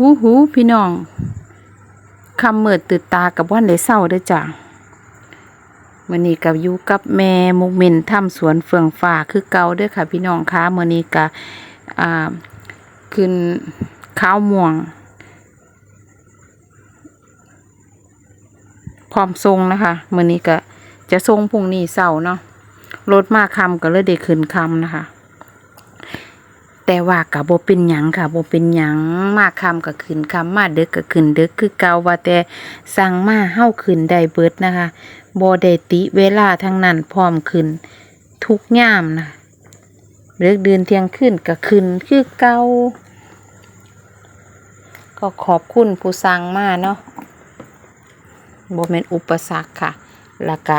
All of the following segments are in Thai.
หูหูพี่น้องคำเมิดตื่นตากับว่านได้เศร้าด้อจ้ะมือนี้กับยูกับแม่มุกมินทำสวนเฟืองฟ้าคือเก่าด้อค่ะ พี่น้องคะมือนี้ก็อ่าขึ้นข้าวม่วง พร้อมทรงนะคะมือนี้ก็จะทรงพรุ่งนี้เช้าเนาะรถมาคำก็เลยได้ขึ้นคำนะคะ แต่ว่ากับโบเป็นหยังค่ะโบเป็นหยังมากคำก็ขึ้นคำมาเด็กก็ขึ้นเด็กคือเก่าว่าแต่สั่งมาเฮ้าขึ้นได้เบิดนะคะโบได้ติเวลาทั้งนั้นพร้อมขึ้น ทุกย่ามนะเลิกเดือนเที่ยงขึ้นก็ขึ้นคือเก่าก็ขอบคุณผู้สั่งมาเนาะโบเป็นอุปสรรคค่ะแล้วก็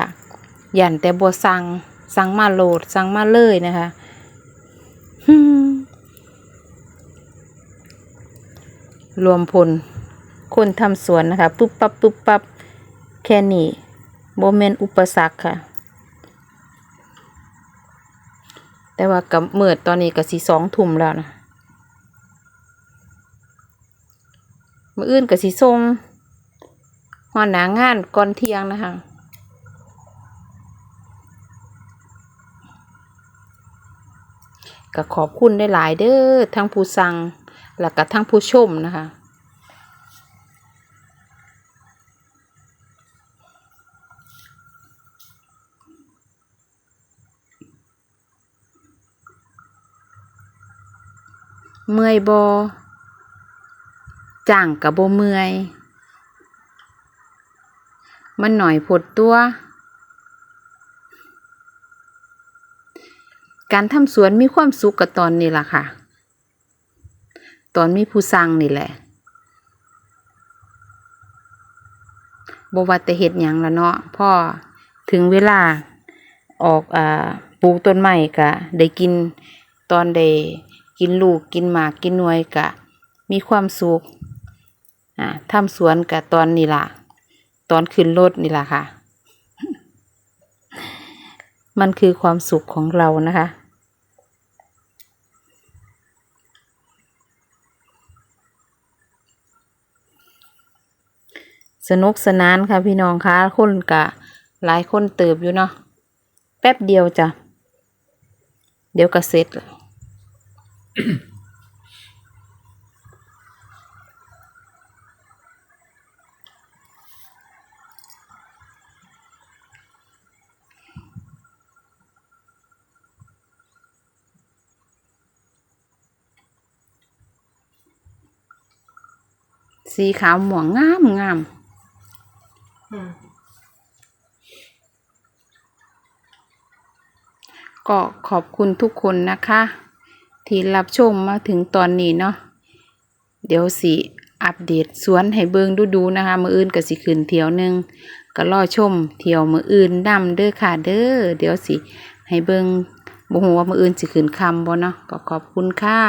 ยันแต่โบสั่งสั่งมาโหลดสั่งมาเลยนะคะ ฮึ่ม รวมพล คนทำสวนนะคะ ปุ๊บปั๊บปุ๊บปั๊บแค่นี้โบเมนอุปสรรคค่ะ แต่ว่ากับเมื่อตอนนี้ก็สีสองทุ่มแล้วนะมื่ออื่นก็สีส้มหอหนางานก่อนเที่ยงนะคะก็ขอบคุณได้หลายเด้อทั้งผู้สั่ง แล้วก็ทั้งผู้ชมนะคะเมื่อยบอจ้างกับโบเมื่อย มันหน่อยผดตัว การทำสวนมีความสุขกับตอนนี้ล่ะค่ะ ตอนมีผู้สั่งนี่แหละบว่าแต่เห็ดหยังละเนาะพ่อถึงเวลาออกอ่าปลูกต้นไม้กะได้กินตอนได้กินลูกกินหมากกินหน่วยกะ มีความสุขอ่าทำสวนกะตอนนี้ล่ะ ตอนขึ้นรถนี่ล่ะค่ะ มันคือความสุขของเรานะคะ สนุกสนานค่ะพี่น้องคะคนกะหลายคนเติบอยู่เนาะแป๊บเดียวจ้ะ เดี๋ยวก็เสร็จสีขาวหม่วงงามงาม ก็ขอบคุณทุกคนนะคะ ที่รับชมมาถึงตอนนี้เนาะเดี๋ยวสิอัปเดตสวนให้เบิงดูดูนะคะ มืออื่นก็สิขึ้นเที่ยวหนึ่งก็รอชมเที่ยวมืออื่นนำเด้อค่ะเด้อเดี๋ยวสิให้เบิงบ่ฮู้ว่ามืออื่นสิขึ้นคำบ่เนาะก็ขอบคุณค่ะ